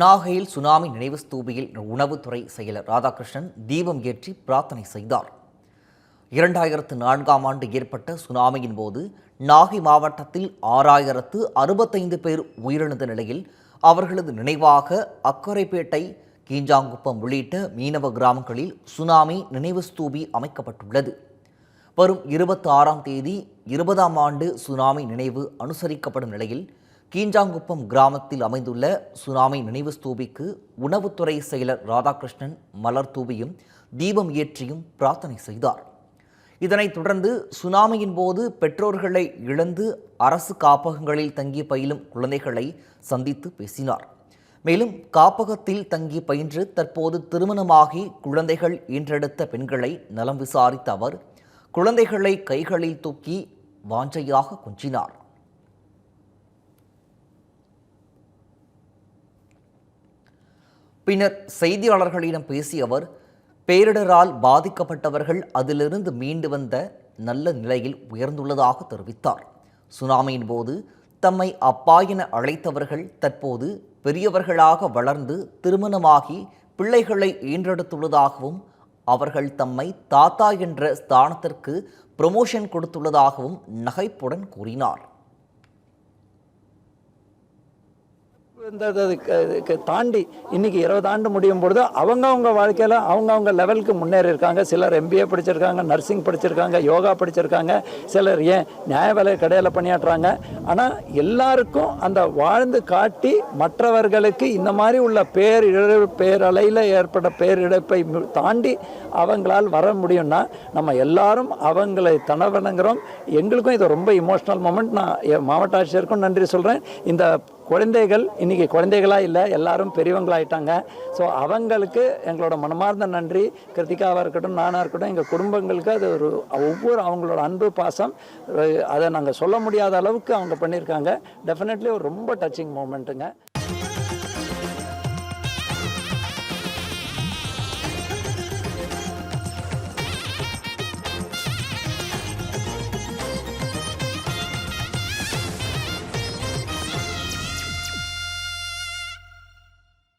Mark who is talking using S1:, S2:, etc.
S1: நாகையில் சுனாமி நினைவு ஸ்தூபியில் உணவுத்துறை செயலர் ராதாகிருஷ்ணன் தீபம் ஏற்றி பிரார்த்தனை செய்தார் இரண்டாயிரத்து நான்காம் ஆண்டு ஏற்பட்ட சுனாமியின் போது நாகை மாவட்டத்தில் ஆறாயிரத்து அறுபத்தைந்து பேர் உயிரிழந்த நிலையில் அவர்களது நினைவாக அக்கரைப்பேட்டை கீஞ்சாங்குப்பம் உள்ளிட்ட மீனவ கிராமங்களில் சுனாமி நினைவு ஸ்தூபி அமைக்கப்பட்டுள்ளது வரும் இருபத்தி ஆறாம் தேதி இருபதாம் ஆண்டு சுனாமி நினைவு அனுசரிக்கப்படும் நிலையில் கீஞ்சாங்குப்பம் கிராமத்தில் அமைந்துள்ள சுனாமி நினைவு ஸ்தூபிக்கு உணவுத்துறை செயலர் ராதாகிருஷ்ணன் மலர் தூவியும் தீபம் ஏற்றியும் பிரார்த்தனை செய்தார் இதனைத் தொடர்ந்து சுனாமியின் போது பெற்றோர்களை இழந்து அரசு காப்பகங்களில் தங்கி பயிலும் குழந்தைகளை சந்தித்து பேசினார் மேலும் காப்பகத்தில் தங்கி பயின்று தற்போது திருமணமாகி குழந்தைகள் ஈன்றெடுத்த பெண்களை நலம் விசாரித்த அவர் குழந்தைகளை கைகளில் தூக்கி வாஞ்சையாக கொஞ்சினார் பின்னர் செய்தியாளர்களிடம் பேசிய அவர் பேரிடரால் பாதிக்கப்பட்டவர்கள் அதிலிருந்து மீண்டு வந்த நல்ல நிலையில் உயர்ந்துள்ளதாக தெரிவித்தார் சுனாமியின் போது தம்மை அப்பா என அழைத்தவர்கள் தற்போது பெரியவர்களாக வளர்ந்து திருமணமாகி பிள்ளைகளை ஈன்றெடுத்துள்ளதாகவும் அவர்கள் தம்மை தாத்தா என்ற ஸ்தானத்திற்கு ப்ரொமோஷன் கொடுத்துள்ளதாகவும் நகைப்புடன் கூறினார்
S2: இருந்ததுக்கு தாண்டி இன்னைக்கு இருபது ஆண்டு முடியும் பொழுது அவங்கவுங்க வாழ்க்கையில் அவங்கவுங்க லெவலுக்கு முன்னேறி இருக்காங்க சிலர் எம்பிஏ படிச்சிருக்காங்க நர்சிங் படிச்சிருக்காங்க யோகா படிச்சிருக்காங்க சிலர் ஏன் நியாய விலை கடையில் பணியாற்றுறாங்க ஆனால் எல்லாருக்கும் அந்த வாழ்ந்து காட்டி மற்றவர்களுக்கு இந்த மாதிரி உள்ள பேரிழ பேரலையில் ஏற்பட பேரிழப்பை தாண்டி அவங்களால் வர முடியும்னா நம்ம எல்லாரும் அவங்களை தனவணங்குறோம் எங்களுக்கும் இது ரொம்ப இமோஷனல் மூமெண்ட் நான் மாவட்ட ஆட்சியருக்கும் நன்றி சொல்கிறேன் இந்த குழந்தைகள் இன்றைக்கி குழந்தைகளாக இல்லை எல்லாரும் பெரியவங்களாயிட்டாங்க ஸோ அவங்களுக்கு எங்களோட மனமார்ந்த நன்றி கிருத்திகாவாக இருக்கட்டும் நானாக இருக்கட்டும் எங்கள் குடும்பங்களுக்கு அது ஒரு ஒவ்வொரு அவங்களோட அன்பு பாசம் அதை நாங்கள் சொல்ல முடியாத அளவுக்கு அவங்க பண்ணியிருக்காங்க டெஃபினெட்லி ஒரு ரொம்ப டச்சிங் மூமெண்ட்டுங்க